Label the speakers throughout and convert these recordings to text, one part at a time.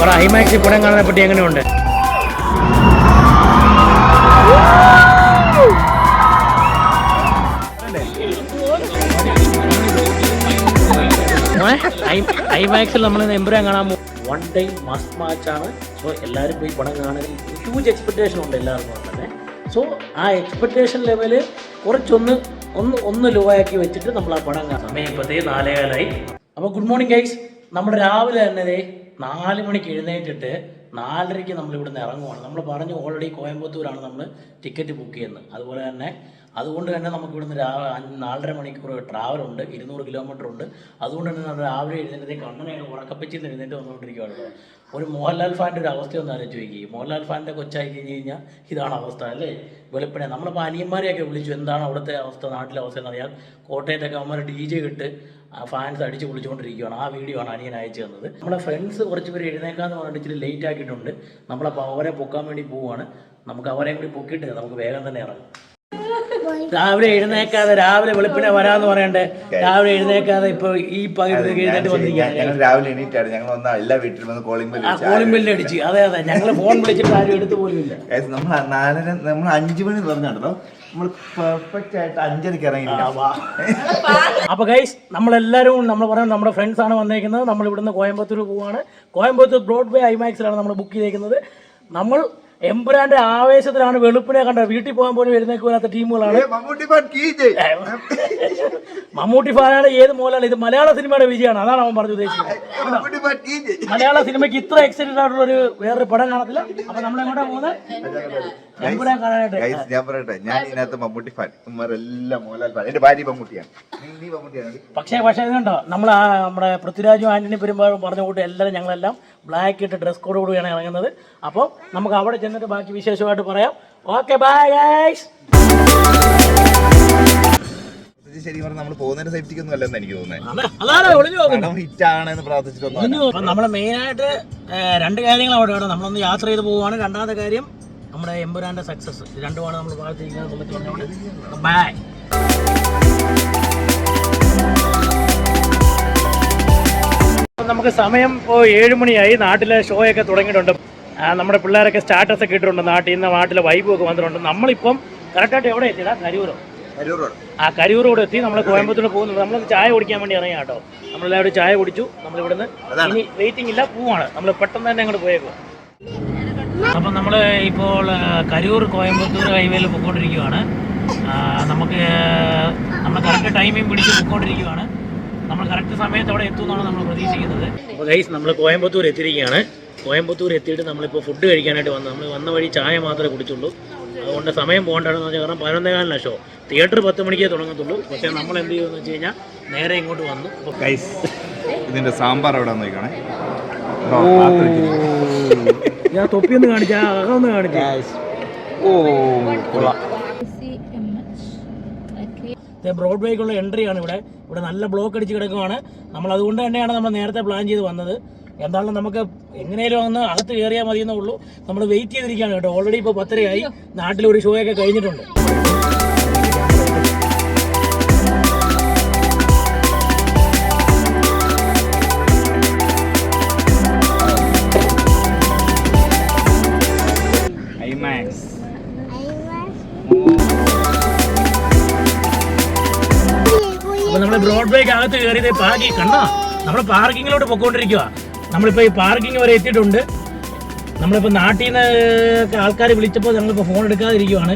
Speaker 1: പറ ഐമാക്സിൽ പടം കാണാനെ പറ്റി എങ്ങനെയുണ്ട്? ഐമാക്സിൽ നമ്മൾ എമ്പുരാൻ കാണാൻ വൺ ഡേ മസ്റ്റ് മാച്ച് ആണ്. സോ എല്ലാവരും പോയി പടം കാണാൻ ഹ്യൂജ് എക്സ്പെക്ടേഷൻ ഉണ്ട് എല്ലാവർക്കും തന്നെ. സോ ആ എക്സ്പെക്ടേഷൻ ലെവൽ കുറച്ചൊന്ന് ഒന്ന് ഒന്ന് ലോ വെച്ചിട്ട് നമ്മൾ ആ പടം കാണാം. സമയം ഇപ്പോഴത്തേ നാലേകാലായി. അപ്പോൾ ഗുഡ് മോർണിംഗ് ഗൈസ് നമ്മൾ രാവിലെ തന്നെ നാല് മണിക്ക് എഴുന്നേറ്റിട്ട് നാലരയ്ക്ക് നമ്മൾ ഇവിടുന്ന് ഇറങ്ങുവാണ്. നമ്മൾ പറഞ്ഞു ഓൾറെഡി കോയമ്പത്തൂരാണ് നമ്മൾ ടിക്കറ്റ് ബുക്ക് ചെയ്യുന്നത്. അതുപോലെ തന്നെ അതുകൊണ്ട് തന്നെ നമുക്ക് ഇവിടുന്ന് നാലര മണിക്കൂർ ട്രാവൽ ഉണ്ട് ഇരുന്നൂറ് കിലോമീറ്റർ ഉണ്ട്. അതുകൊണ്ട് തന്നെ നമ്മൾ രാവിലെ എഴുന്നേറ്റ് കണ്ണനായിട്ട് ഉറക്കപ്പിച്ചിൽ നിന്ന് എഴുന്നേറ്റ് വന്നുകൊണ്ടിരിക്കുകയാണല്ലോ ഒരു മോഹൻലാൽ ഫാന്റെ ഒരു അവസ്ഥ ഒന്ന് ആലോചിച്ച് നോക്കി മോഹൻലാൽ ഫാന്റെ കൊച്ചായി കഴിഞ്ഞ് കഴിഞ്ഞാൽ ഇതാണ് അവസ്ഥ അല്ലേ? വെളുപ്പിനെ നമ്മളിപ്പോൾ അനിയന്മാരെയൊക്കെ വിളിച്ചു എന്താണ് അവിടുത്തെ അവസ്ഥ നാട്ടിലെ അവസ്ഥ എന്ന് അറിയാൻ കോട്ടയത്തൊക്കെ അവന്മാർ ഡി ജെ ഇട്ട് ഫാൻസ് അടിച്ച് വിളിച്ചുകൊണ്ടിരിക്കുകയാണ് ആ വീഡിയോ ആണ് അനിയൻ അയച്ചു തന്നത്. നമ്മളെ ഫ്രണ്ട്സ് കുറച്ച് പേര് എഴുന്നേക്കാന്ന് പറഞ്ഞിട്ട് ഇച്ചിരി ലേറ്റ് ആക്കിയിട്ടുണ്ട്. നമ്മളപ്പോൾ അവരെ പൊക്കാൻ വേണ്ടി പോവുകയാണ്. നമുക്ക് അവരെയും കൂടി പൊക്കിയിട്ട് നമുക്ക് വേഗം തന്നെ ഇറങ്ങാം. രാവിലെ എഴുന്നേക്കാതെ രാവിലെ വെളുപ്പിനെ വരാന്ന് പറയണ്ടേ? രാവിലെ എഴുന്നേക്കാതെ ഇപ്പൊ ഈ പകുതി കഴിഞ്ഞിട്ട് വന്നിരിക്കുകയാണ്.
Speaker 2: ഞങ്ങൾ രാവിലെ എണീറ്റാണ്. ഞങ്ങൾ വന്ന എല്ലാ വീട്ടിലും വന്ന് കോളിംഗ്
Speaker 1: ആ കോളിംഗ് ബെല്ല് അടിച്ച്. അതെ അതെ. ഞങ്ങൾ ഫോൺ വിളിച്ചിട്ട് ആരും എടുത്തു പോലും ഇല്ല.
Speaker 2: നമ്മൾ നാലര നമ്മൾ അഞ്ചു മണി പറഞ്ഞാട്ടോ. നമ്മൾ പെർഫെക്റ്റ് ആയിട്ട് അഞ്ചരക്ക് ഇറങ്ങി
Speaker 1: അപ്പൊ ഗൈസ് നമ്മളെല്ലാരും നമ്മൾ പറയുന്നത് നമ്മുടെ ഫ്രണ്ട്സ് ആണ് വന്നേക്കുന്നത്. നമ്മൾ ഇവിടുന്ന് കോയമ്പത്തൂർ പോവാണ്. കോയമ്പത്തൂർ ബ്രോഡ്വേ ഐമാക്സിലാണ് നമ്മൾ ബുക്ക് ചെയ്തേക്കുന്നത്. നമ്മൾ എമ്പുരാന്റെ ആവേശത്തിലാണ് വെളുപ്പിനെ കണ്ടത്. വീട്ടിൽ പോകാൻ പോലും എഴുന്നേക്ക് ടീമുകളാണ്.
Speaker 2: മമ്മൂട്ടി
Speaker 1: ഫാനാണ് ഏത് മോലാണ് ഇത് മലയാള സിനിമയുടെ വിജയമാണ് അതാണ് അവൻ പറഞ്ഞു ഉദ്ദേശിക്കുന്നത് മലയാള സിനിമയ്ക്ക് ഇത്ര എക്സൈറ്റഡ് ആയിട്ടുള്ള ഒരു വേറൊരു പടം കാണത്തില്ല. അപ്പൊ നമ്മളെങ്ങോട്ടാ പോകുന്നത്?
Speaker 2: Guys, ഞാൻ പറയട്ടെ ഞാൻ ഇതിനകത്ത് മമ്മൂട്ടി ഫാൻ ഉമ്മാരെല്ലാം മോഹൻലാൽ ഫാൻ എന്റെ ഭാര്യ മമ്മൂട്ടിയാണ്. നീ- മമ്മൂട്ടിയാണ്.
Speaker 1: പക്ഷേ പക്ഷേ ഇതുണ്ടോ? നമ്മൾ നമ്മുടെ പൃഥ്വിരാജും ആന്റണി പെരുമ്പാറും പറഞ്ഞ കൂട്ടി എല്ലാവരും ഞങ്ങളെല്ലാം ബ്ലാക്ക് ഇട്ട് ഡ്രസ് കോഡ് കൂടിയാണ് ഇറങ്ങുന്നത്. അപ്പോൾ നമുക്ക് അവിടെ ചെന്നിട്ട് ബാക്കി വിശേഷമായിട്ട് പറയാം. ഓക്കെ ബൈ ഗൈസ്
Speaker 2: ശരി പറഞ്ഞാൽ നമ്മൾ പോകുന്നതിന്റെ സേഫ്റ്റിക്ക് ഒന്നും അല്ലെന്ന് എനിക്ക് തോന്നുന്നത് ഹിറ്റ് ആണെന്ന് പ്രാർത്ഥിച്ചിട്ടൊന്നും
Speaker 1: നമ്മൾ മെയിനായിട്ട് രണ്ട് കാര്യങ്ങൾ അവിടെ വേണം. നമ്മളൊന്ന് യാത്ര ചെയ്ത് പോവുകയാണ് രണ്ടാമത്തെ കാര്യം നമ്മുടെ എമ്പുരാന്റെ സക്സസ് രണ്ടുമാണ് നമ്മൾ പ്രാർത്ഥിക്കുന്നത് ബൈ നമുക്ക് സമയം ഇപ്പോൾ ഏഴ് മണിയായി. നാട്ടിലെ ഷോ ഒക്കെ തുടങ്ങിയിട്ടുണ്ട്. നമ്മുടെ പിള്ളേരൊക്കെ സ്റ്റാറ്റസ് ഒക്കെ ഇട്ടിട്ടുണ്ട് നാട്ടിൽ. നിന്ന് നാട്ടിലെ വൈബും ഒക്കെ വന്നിട്ടുണ്ട്. നമ്മളിപ്പം കറക്റ്റായിട്ട് എവിടെ എത്തിയതാ കരൂരോ?
Speaker 2: റോഡ്.
Speaker 1: ആ കരൂരോട് എത്തി. നമ്മൾ കോയമ്പത്തൂർ പോകുന്നുണ്ട്. നമ്മൾ ചായ കുടിക്കാൻ വേണ്ടി ഇറങ്ങിയ കേട്ടോ. നമ്മളെല്ലാവരും ചായ കുടിച്ചു. നമ്മൾ ഇവിടുന്ന് ഇനി വെയിറ്റിംഗ് ഇല്ല. പോവാണ്. നമ്മൾ പെട്ടെന്ന് തന്നെ അങ്ങോട്ട് പോയേക്കുക അപ്പം നമ്മൾ ഇപ്പോൾ കരൂർ കോയമ്പത്തൂർ ഹൈവേയിൽ പൊക്കോണ്ടിരിക്കുകയാണ് നമുക്ക് നമ്മൾ കറക്റ്റ് ടൈമിംഗ് പിടിച്ച് പൊക്കോണ്ടിരിക്കുകയാണ് നമ്മൾ കറക്റ്റ് സമയത്ത് അവിടെ എത്തുമെന്നാണ് നമ്മൾ പ്രതീക്ഷിക്കുന്നത്. അപ്പോൾ ഗൈസ് നമ്മൾ കോയമ്പത്തൂർ എത്തിയിരിക്കുകയാണ്. കോയമ്പത്തൂർ എത്തിയിട്ട് നമ്മളിപ്പോൾ ഫുഡ് കഴിക്കാനായിട്ട് വന്നു. നമ്മൾ വന്ന വഴി ചായ മാത്രമേ കുടിച്ചുള്ളൂ. അതുകൊണ്ട് സമയം പോകേണ്ടതെന്ന് വെച്ചാൽ കാരണം പതിനൊന്നേകാലിന് ഷോ തിയേറ്റർ പത്ത് മണിക്കേ തുടങ്ങത്തുള്ളൂ. പക്ഷേ നമ്മൾ എന്ത് ചെയ്യുമെന്ന് വെച്ച് കഴിഞ്ഞാൽ നേരെ ഇങ്ങോട്ട് വന്നു.
Speaker 2: ഗൈസ് ഇതിന്റെ സാമ്പാർ എവിടെ നോക്കണേ
Speaker 1: ഞാൻ തൊപ്പി ഒന്ന് കാണിച്ചാ അകം ഒന്ന് കാണിച്ചാ.
Speaker 2: ഓ കൊള്ളാം.
Speaker 1: ബ്രോഡ്വേക്കുള്ള എൻട്രി ആണ് ഇവിടെ. ഇവിടെ നല്ല ബ്ലോക്ക് അടിച്ച് കിടക്കുവാണ്. നമ്മൾ അതുകൊണ്ട് തന്നെയാണ് നമ്മൾ നേരത്തെ പ്ലാൻ ചെയ്ത് വന്നത്. എന്താണെന്ന് നമുക്ക് എങ്ങനെയും ഒന്ന് അകത്ത് കയറിയാൽ മതി എന്നേ ഉള്ളൂ. നമ്മൾ വെയിറ്റ് ചെയ്തിരിക്കുകയാണ് കേട്ടോ. ഓൾറെഡി ഇപ്പോൾ പത്തരയായി. നാട്ടിൽ ഒരു ഷോയൊക്കെ കഴിഞ്ഞിട്ടുണ്ട്. ബ്രോഡ്വേക്ക് അകത്ത് കയറിയത് പാർക്കി കണ്ണാ നമ്മൾ പാർക്കിങ്ങിലോട്ട് പൊക്കോണ്ടിരിക്കുക നമ്മളിപ്പോൾ ഈ പാർക്കിംഗ് വരെ എത്തിയിട്ടുണ്ട്. നമ്മളിപ്പോൾ നാട്ടിൽ നിന്ന് ആൾക്കാർ വിളിച്ചപ്പോൾ ഞങ്ങളിപ്പോൾ ഫോൺ എടുക്കാതിരിക്കുവാണ്.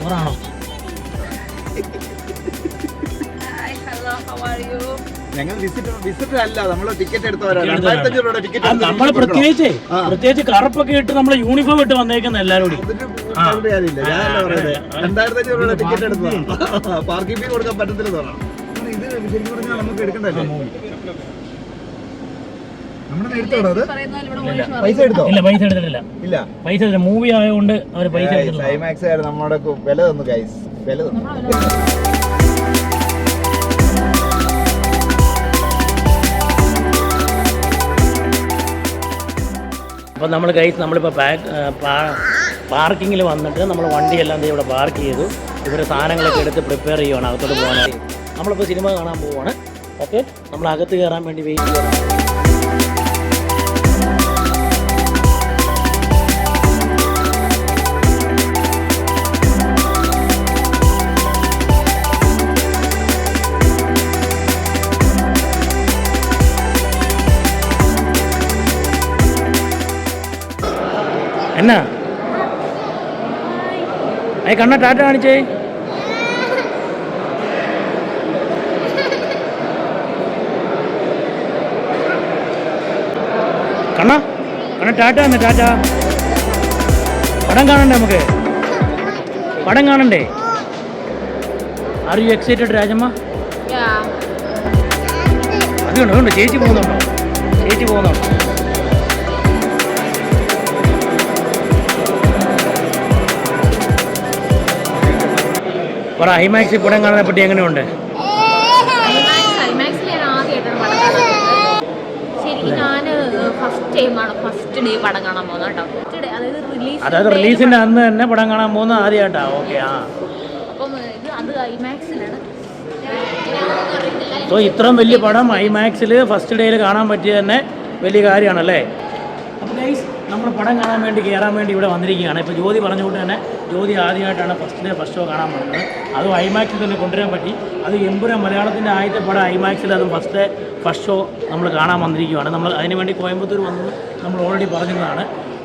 Speaker 1: ഓറാണോ
Speaker 2: ഞങ്ങൾ വിസിറ്റർ വിസിറ്റ് അല്ല നമ്മൾ ടിക്കറ്റ് എടുത്തവരാണ്
Speaker 1: നമ്മൾ പ്രത്യേകിച്ച് പ്രത്യേകിച്ച് കറുപ്പൊക്കെ ഇട്ട് നമ്മൾ യൂണിഫോം ഇട്ട് വന്നേക്കുന്ന എല്ലാവരും കൂടി
Speaker 2: രണ്ടായിരത്തി അഞ്ഞൂറ് ടിക്കറ്റ് എടുത്തതാണ് പാർക്കിംഗ് ഫീ കൊടുക്കാൻ പറ്റത്തില്ല ശരിക്കും പറഞ്ഞാൽ നമുക്ക് എടുക്കണ്ടല്ലേ നമ്മുടെ എടുത്തോടോ അത്? പൈസ എടുത്തോ?
Speaker 1: ഇല്ല പൈസ എടുത്തിട്ടില്ല.
Speaker 2: ഇല്ല.
Speaker 1: പൈസ എടുത്തില്ല. മൂവി ആയതുകൊണ്ട് അവർ പൈസ എടുത്തിട്ടില്ല.
Speaker 2: ക്ലൈമാക്സ് ആയിരുന്നു നമ്മുടെ വില തന്നു ഗൈസ് വില തന്നു.
Speaker 1: അപ്പം നമ്മൾ കൈസ് നമ്മളിപ്പോൾ പാക്ക് പാർക്കിങ്ങിൽ വന്നിട്ട് നമ്മൾ വണ്ടിയെല്ലാം ഇവിടെ പാർക്ക് ചെയ്തു. ഇവർ സാധനങ്ങളൊക്കെ എടുത്ത് പ്രിപ്പയർ ചെയ്യുവാണ്. അകത്തോട്ട് പോകാനായി നമ്മളിപ്പോൾ സിനിമ കാണാൻ പോവുകയാണ് ഓക്കെ നമ്മൾ അകത്ത് കയറാൻ വേണ്ടി വെയിറ്റ് ചെയ്യണം. എന്നാ? ഏ കണ്ണ ടാറ്റ കാണിച്ചേ? കണ്ണ കണ്ണ ടാറ്റ എന്നെ ടാറ്റ. പടം കാണണ്ടേ നമുക്ക്? പടം കാണണ്ടേ? Are you excited Rajamma. അതുകൊണ്ട് അതുകൊണ്ട് ചേച്ചി പോകുന്നുണ്ടോ? ചേച്ചി പോകുന്നുണ്ടോ? പറ ഹൈമാക്സി പടം കാണുന്നതിനെ പറ്റി എങ്ങനെയുണ്ട്
Speaker 3: IMAX IMAX ൽ ഞാൻ ആദ്യമായിട്ടാണ് പടം കാണുന്നത് ശരിക്കും ഞാൻ ഫസ്റ്റ് ടൈമാണ്. ഫസ്റ്റ് ഡേ പടം കാണാൻ പോകുന്നത് കേട്ടോ. ഫസ്റ്റ് ഡേ അതായത് റിലീസ്
Speaker 1: അതായത് റിലീസിന്റെ അന്ന് തന്നെ പടം കാണാൻ പോകുന്ന ആദ്യമായിട്ടാ ഓക്കെ ആ.
Speaker 3: അപ്പം ഇത് അത് ഐമാക്സിലാണ്
Speaker 1: സോ ഇത്രയും വലിയ പടം ഐമാക്സിൽ ഫസ്റ്റ് ഡേയിൽ കാണാൻ പറ്റിയ തന്നെ വലിയ കാര്യമാണല്ലേ? അപ്പോൾ ഗൈസ് നമ്മൾ പടം കാണാൻ വേണ്ടി കയറാൻ വേണ്ടി ഇവിടെ വന്നിരിക്കുകയാണ്. ഇപ്പോൾ ജ്യോതി പറഞ്ഞുകൊണ്ട് തന്നെ ജ്യോതി ആദ്യമായിട്ടാണ് ഫസ്റ്റ് ഡേ ഫസ്റ്റ് ഷോ കാണാൻ പോകുന്നത് അതും ഐമാക്സിൽ തന്നെ കൊണ്ടുവരാൻ പറ്റി. അത് എമ്പുര മലയാളത്തിന്റെ ആദ്യത്തെ പടം ഐമാക്സിൽ അതും ഫസ്റ്റ് ഡേ ഫസ്റ്റ് ഷോ നമ്മൾ കാണാൻ വന്നിരിക്കുകയാണ്. നമ്മൾ അതിനുവേണ്ടി കോയമ്പത്തൂർ വന്നത് നമ്മൾ ഓൾറെഡി പറഞ്ഞതാണ്.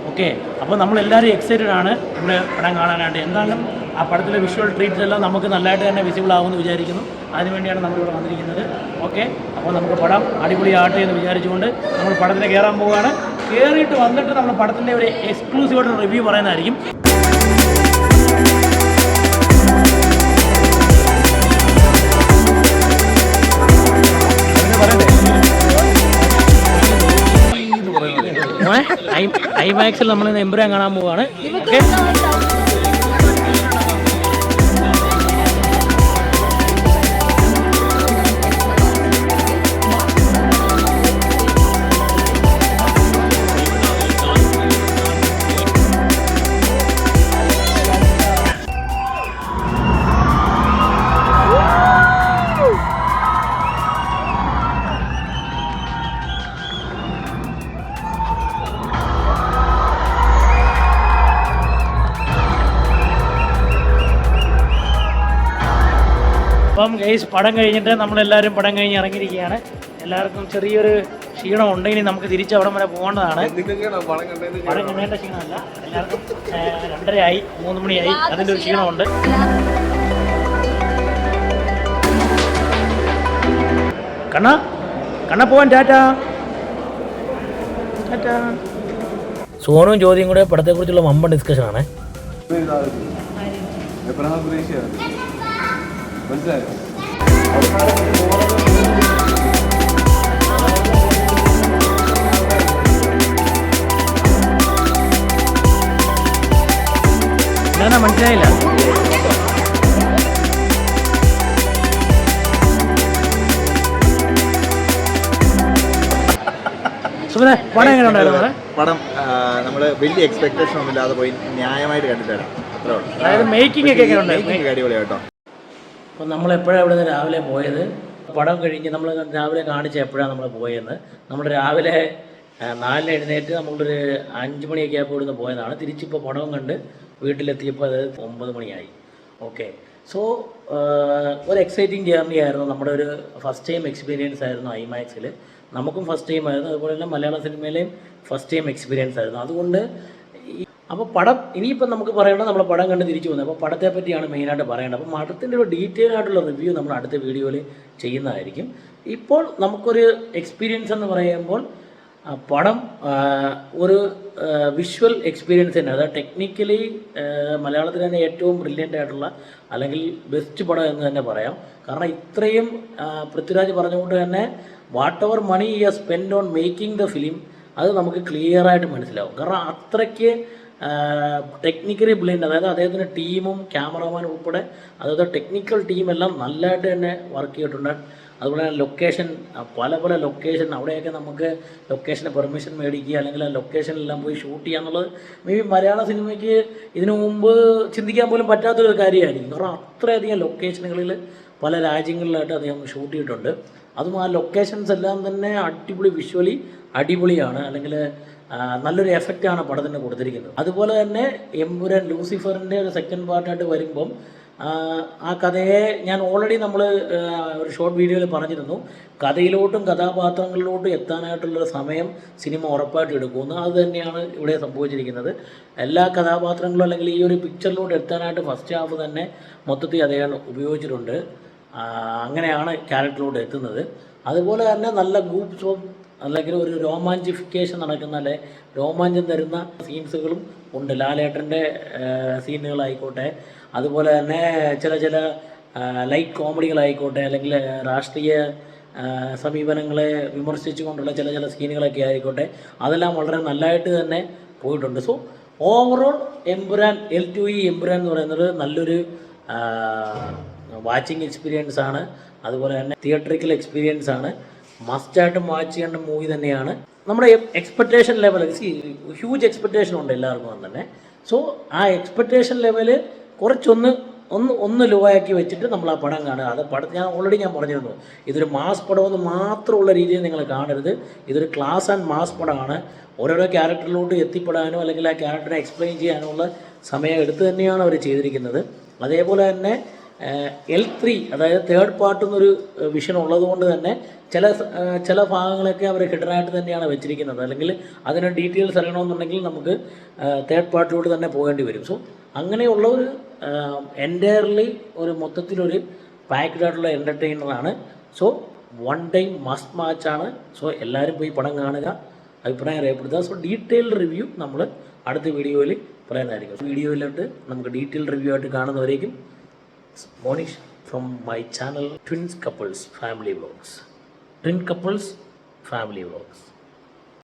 Speaker 1: ഓക്കെ അപ്പോൾ നമ്മളെല്ലാവരും എക്സൈറ്റഡ് ആണ് ഇവിടെ പടം കാണാനായിട്ട്. എന്തായാലും ആ പടത്തിലെ വിഷ്വൽ ട്രീറ്റ്സ് എല്ലാം നമുക്ക് നല്ലതായിട്ട് തന്നെ വിസിബിൾ ആകുമെന്ന് വിചാരിക്കുന്നു. അതിനുവേണ്ടിയാണ് നമ്മളിവിടെ വന്നിരിക്കുന്നത്. ഓക്കെ അപ്പോൾ നമുക്ക് പടം അടിപൊളിയാകട്ടെ എന്ന് വിചാരിച്ചുകൊണ്ട് നമ്മൾ പടത്തിന് കയറാൻ പോവുകയാണ്. കയറിയിട്ട് വന്നിട്ട് നമ്മൾ പടത്തിന്റെ ഒരു എക്സ്ക്ലൂസീവായിട്ട് റിവ്യൂ പറയുന്നതായിരിക്കും. ഐമാക്സിൽ നമ്മൾ എമ്പുരാൻ കാണാൻ പോവുകയാണ് ഓക്കെ അപ്പം ഗൈസ് പടം കഴിഞ്ഞിട്ട് നമ്മളെല്ലാവരും പടം കഴിഞ്ഞ് ഇറങ്ങിയിരിക്കുകയാണ്. എല്ലാവർക്കും ചെറിയൊരു ക്ഷീണം ഉണ്ടെങ്കിൽ നമുക്ക് തിരിച്ച് അവിടെ വരെ പോകേണ്ടതാണ്. പടം കണ്ടേണ്ട ക്ഷീണമല്ല. എല്ലാവർക്കും രണ്ടരയായി മൂന്ന് മണിയായി. അതിന്റെ ഒരു ക്ഷീണമുണ്ട്. കണ്ണ കണ്ണ പോവാൻ ടാറ്റാ. ടാറ്റാ. സോനും ജ്യോതിയും കൂടെ പടത്തെക്കുറിച്ചുള്ള വമ്പൻ ഡിസ്കഷൻ ആണ്.
Speaker 2: മനസ്സിലായോ?
Speaker 1: മനസ്സിലായില്ല? പടം എങ്ങനെ ഉണ്ടായിരുന്നു
Speaker 4: പടം നമ്മൾ വലിയ എക്സ്പെക്ടേഷൻ ഒന്നും ഇല്ലാതെ പോയി ന്യായമായിട്ട് കണ്ടിട്ടാണ് അത്രേ ഉള്ളൂ.
Speaker 1: അതായത് മേക്കിംഗ് ഒക്കെ എങ്ങനെ ഉണ്ടായിരുന്നു
Speaker 4: Making ഒക്കെ അടിപൊളിയാ കേട്ടോ
Speaker 1: അപ്പം നമ്മൾ എപ്പോഴാണ് ഇവിടെ നിന്ന് രാവിലെ പോയത്? പടം കഴിഞ്ഞ് നമ്മൾ രാവിലെ കാണിച്ച എപ്പോഴാണ് നമ്മൾ പോയെന്ന്. നമ്മൾ രാവിലെ നാലിന് എഴുന്നേറ്റ് നമ്മളൊരു അഞ്ച് മണിയൊക്കെ ആയപ്പോൾ ഇവിടുന്ന് പോയതാണ്. തിരിച്ചിപ്പോൾ പടവും കണ്ട് വീട്ടിലെത്തിയപ്പോൾ അത് ഒമ്പത് മണിയായി. ഓക്കെ. സോ ഒരു എക്സൈറ്റിംഗ് ജേർണി ആയിരുന്നു. നമ്മുടെ ഒരു ഫസ്റ്റ് ടൈം എക്സ്പീരിയൻസ് ആയിരുന്നു ഐമാക്സിൽ നമുക്കും ഫസ്റ്റ് ടൈം ആയിരുന്നു. അതുപോലെ തന്നെ മലയാള സിനിമയിലെയും ഫസ്റ്റ് ടൈം എക്സ്പീരിയൻസ് ആയിരുന്നു. അതുകൊണ്ട് അപ്പോൾ പടം ഇനിയിപ്പം നമുക്ക് പറയേണ്ടത് നമ്മൾ പടം കണ്ട് തിരിച്ചു പോകുന്നത്. അപ്പോൾ പടത്തെ പറ്റിയാണ് മെയിനായിട്ട് പറയേണ്ടത്. അപ്പോൾ പടത്തിന്റെ ഒരു ഡീറ്റെയിൽ ആയിട്ടുള്ള റിവ്യൂ നമ്മൾ അടുത്ത വീഡിയോയിൽ ചെയ്യുന്നതായിരിക്കും. ഇപ്പോൾ നമുക്കൊരു എക്സ്പീരിയൻസ് എന്ന് പറയുമ്പോൾ പടം ഒരു വിഷ്വൽ എക്സ്പീരിയൻസ് തന്നെ. അതായത് ടെക്നിക്കലി മലയാളത്തിൽ തന്നെ ഏറ്റവും ബ്രില്യന്റ് ആയിട്ടുള്ള അല്ലെങ്കിൽ ബെസ്റ്റ് പടം എന്ന് തന്നെ പറയാം. കാരണം ഇത്രയും പൃഥ്വിരാജ് പറഞ്ഞുകൊണ്ട് തന്നെ whatever money you spend on making the film അത് നമുക്ക് ക്ലിയർ ആയിട്ട് മനസ്സിലാവും. കാരണം അത്രയ്ക്ക് ടെക്നിക്കലി ബ്ലൈൻഡ് അതായത് അദ്ദേഹത്തിന്റെ ടീമും ക്യാമറമാൻ ഉൾപ്പെടെ അതായത് ടെക്നിക്കൽ ടീമെല്ലാം നല്ലതായിട്ട് തന്നെ വർക്ക് ചെയ്തിട്ടുണ്ട്. അതുപോലെ തന്നെ ലൊക്കേഷൻ പല പല ലൊക്കേഷൻ അവിടെയൊക്കെ നമുക്ക് ലൊക്കേഷന് പെർമിഷൻ മേടിക്കുക അല്ലെങ്കിൽ ആ ലൊക്കേഷനിലെല്ലാം പോയി ഷൂട്ട് ചെയ്യുക എന്നുള്ളത് മേ ബി മലയാള സിനിമയ്ക്ക് ഇതിനു മുമ്പ് ചിന്തിക്കാൻ പോലും പറ്റാത്തൊരു കാര്യമായിരിക്കും. കാരണം അത്രയധികം ലൊക്കേഷനുകളിൽ പല രാജ്യങ്ങളിലായിട്ട് അദ്ദേഹം ഷൂട്ട് ചെയ്തിട്ടുണ്ട്. അതും ആ ലൊക്കേഷൻസ് എല്ലാം തന്നെ അടിപൊളി വിഷ്വലി അടിപൊളിയാണ്. അല്ലെങ്കിൽ നല്ലൊരു എഫക്റ്റാണ് പടത്തിന് കൊടുത്തിരിക്കുന്നത്. അതുപോലെ തന്നെ എംപുരൻ ലൂസിഫറിന്റെ ഒരു സെക്കൻഡ് പാർട്ടായിട്ട് വരുമ്പം ആ, കഥയെ ഞാൻ ഓൾറെഡി നമ്മൾ ഒരു ഷോർട്ട് വീഡിയോയിൽ പറഞ്ഞിരുന്നു. കഥയിലോട്ടും കഥാപാത്രങ്ങളിലോട്ടും എത്താനായിട്ടുള്ളൊരു സമയം സിനിമ ഉറപ്പായിട്ട് എടുക്കുമെന്ന് അത് തന്നെയാണ് ഇവിടെ സംഭവിച്ചിരിക്കുന്നത്. എല്ലാ കഥാപാത്രങ്ങളും അല്ലെങ്കിൽ ഈ ഒരു പിക്ചറിലോട്ട് എത്താനായിട്ട് ഫസ്റ്റ് ഹാഫ് തന്നെ മൊത്തത്തിൽ അദ്ദേഹം ഉപയോഗിച്ചിട്ടുണ്ട്. അങ്ങനെയാണ് ക്യാരക്ടറിലോട്ട് എത്തുന്നത്. അതുപോലെ തന്നെ നല്ല ഗ്രൂപ്പ് ഓഫ് അല്ലെങ്കിൽ ഒരു രോമാഞ്ചിഫിക്കേഷൻ നടക്കുന്ന അല്ലെ രോമാഞ്ചം തരുന്ന സീൻസുകളും ഉണ്ട്. ലാലേട്ടന്റെ സീനുകളായിക്കോട്ടെ. അതുപോലെ തന്നെ ചില ചില ലൈറ്റ് കോമഡികളായിക്കോട്ടെ അല്ലെങ്കിൽ രാഷ്ട്രീയ സമീപനങ്ങളെ വിമർശിച്ചുകൊണ്ടുള്ള ചില ചില സീനുകളൊക്കെ ആയിക്കോട്ടെ. അതെല്ലാം വളരെ നല്ലതായിട്ട് തന്നെ പോയിട്ടുണ്ട്. So overall Empuraan L two E Empuraan എന്ന് പറയുന്നത് നല്ലൊരു വാച്ചിങ് എക്സ്പീരിയൻസ് ആണ് അതുപോലെ തന്നെ തിയേറ്ററിക്കൽ എക്സ്പീരിയൻസ് ആണ് മസ്റ്റായിട്ടും വാച്ച് ചെയ്യേണ്ട മൂവി തന്നെയാണ്. നമ്മുടെ എക്സ്പെക്റ്റേഷൻ ലെവൽ ഹ്യൂജ് എക്സ്പെക്റ്റേഷൻ ഉണ്ട് എല്ലാവർക്കും തന്നെ. സോ ആ എക്സ്പെക്റ്റേഷൻ ലെവൽ കുറച്ചൊന്ന് ഒന്ന് ഒന്ന് ലോ ആക്കി വെച്ചിട്ട് നമ്മൾ ആ പടം കാണുക. അത് പടം ഞാൻ ഓൾറെഡി ഞാൻ പറഞ്ഞിരുന്നു. ഇതൊരു മാസ് പടമെന്ന് മാത്രമുള്ള രീതിയിൽ നിങ്ങൾ കാണരുത്. ഇതൊരു ക്ലാസ് ആൻഡ് മാസ് പടമാണ്. ഓരോരോ ക്യാരക്ടറിലോട്ട് എത്തിപ്പെടാനോ അല്ലെങ്കിൽ ആ ക്യാരക്ടറെ എക്സ്പ്ലെയിൻ ചെയ്യാനോ ഉള്ള സമയം എടുത്തു തന്നെയാണ് അവർ ചെയ്തിരിക്കുന്നത്. അതേപോലെ തന്നെ എൽ ത്രീ അതായത് തേർഡ് പാർട്ട് എന്നൊരു വിഷൻ ഉള്ളതുകൊണ്ട് തന്നെ ചില ചില ഭാഗങ്ങളൊക്കെ അവർ ഹിഡനായിട്ട് തന്നെയാണ് വെച്ചിരിക്കുന്നത്. അല്ലെങ്കിൽ അതിന് ഡീറ്റെയിൽസ് അറിയണമെന്നുണ്ടെങ്കിൽ നമുക്ക് തേർഡ് പാർട്ടിലോട്ട് തന്നെ പോകേണ്ടി വരും. സോ അങ്ങനെയുള്ള ഒരു എന്റയർലി ഒരു മൊത്തത്തിലൊരു പാക്ഡ് ആയിട്ടുള്ള എന്റർടൈനറാണ് സോ വൺ ടൈം മസ്റ്റ് മാച്ചാണ് സോ എല്ലാവരും പോയി പടം കാണുക അഭിപ്രായം രേഖപ്പെടുത്തുക സോ ഡീറ്റെയിൽഡ് റിവ്യൂ നമ്മൾ അടുത്ത വീഡിയോയിൽ പറയുന്നതായിരിക്കും വീഡിയോയിലോട്ട് നമുക്ക് ഡീറ്റെയിൽഡ് റിവ്യൂ ആയിട്ട് കാണുന്നവരേക്കും It's Monish from my channel Twins Couples Family Vlogs. Twin Couples Family Vlogs.